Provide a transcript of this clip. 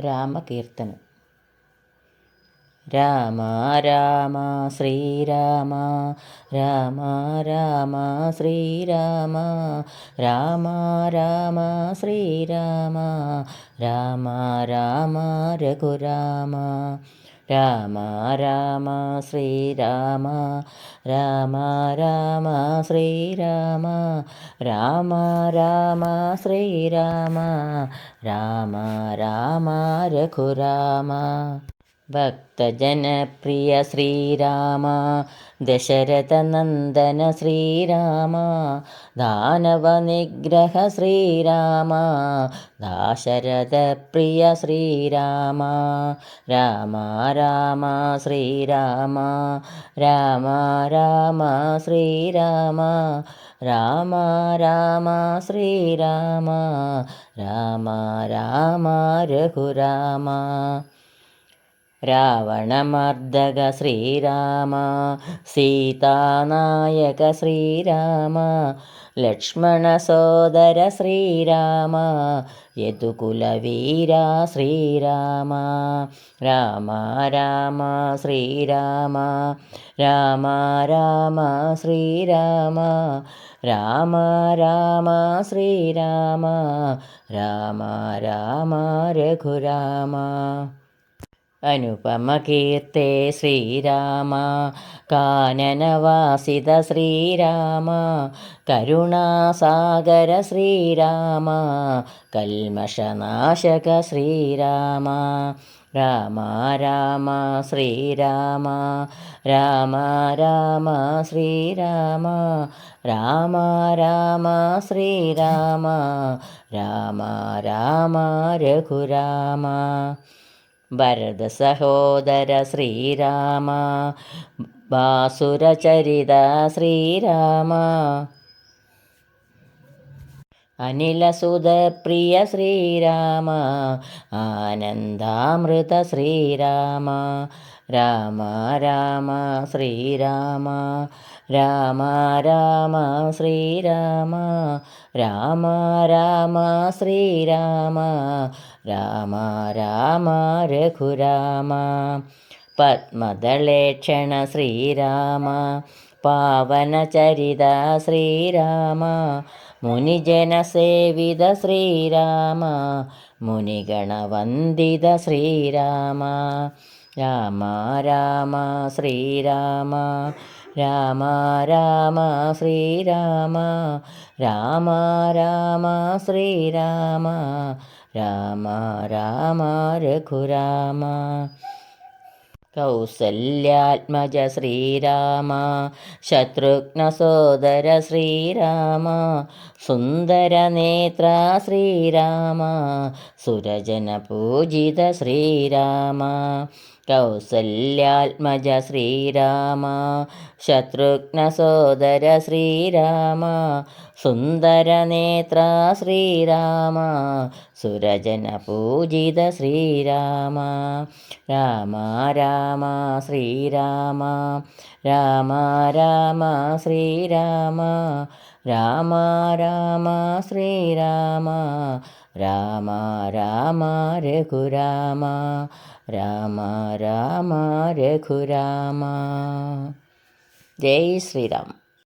രാമകീർത്തനം. Rama Rama Sreerama Rama Rama Sreerama Rama Rama Sreerama Rama Rama Raghurama. Rama Rama Sreerama Rama Rama Sreerama Rama Rama Sreerama Rama Rama भक्तजनप्रिय Shriram Dasharathnandan Shriram दानवनिग्रह Shriram दाशरथप्रिय Shriram Ram Ram Shriram Ram Ram Shriram Ram Ram Shriram Ram Ram Raghuram. रावणमार्दग Shriram सीतानायक Shriram लक्ष्मणसोदर Shriram यदुकुलवीरा Shriram Ram Ram Shriram Ram Ram Shriram Ram Ram Shriram Ram Ram Raghuram. Raghurama അനുപമകീർത്തെ Sreerama കാനനവാസിത Sreerama കരുണാസാഗര Sreerama കൽമഷനാശക Sreerama Rama Rama Sreerama Rama Rama Sreerama Rama Rama Sreerama Rama Rama Raghurama. ഭരതസഹോദര Sreerama ബാസുരചരിത Sreerama. അനിലസുതപ്രിയ Sreerama ആനന്ദാമൃത Sreerama Rama Rama Sreerama Rama Rama Sreerama Rama Rama Sreerama Rama Rama Raghurama പത്മദളേക്ഷണ Sreerama പാവനചരിത Sreerama മുനിജനസേവിത Sreerama മുനിഗണവന്ദിത Sreerama. Rama Rama Sreerama. Rama Rama Sreerama. Rama Rama Sreerama. Rama Rama Raghurama. കൗസല്യാത്മജ Sreerama ശത്രുഘ്നസോദര Sreerama സുന്ദരനേത്ര Sreerama സുരജനപൂജിത Sreerama. കൗസല്യാത്മജ Sreerama ശത്രുഘ്നസോദര Sreerama സുന്ദരനേത്ര Sreerama സുരജന Poojitha Sreerama Rama Rama Sreerama Rama Rama Sreerama Rama Rama Sreerama Rama Rama Raghurama Rama Rama Raghurama Jai Shriram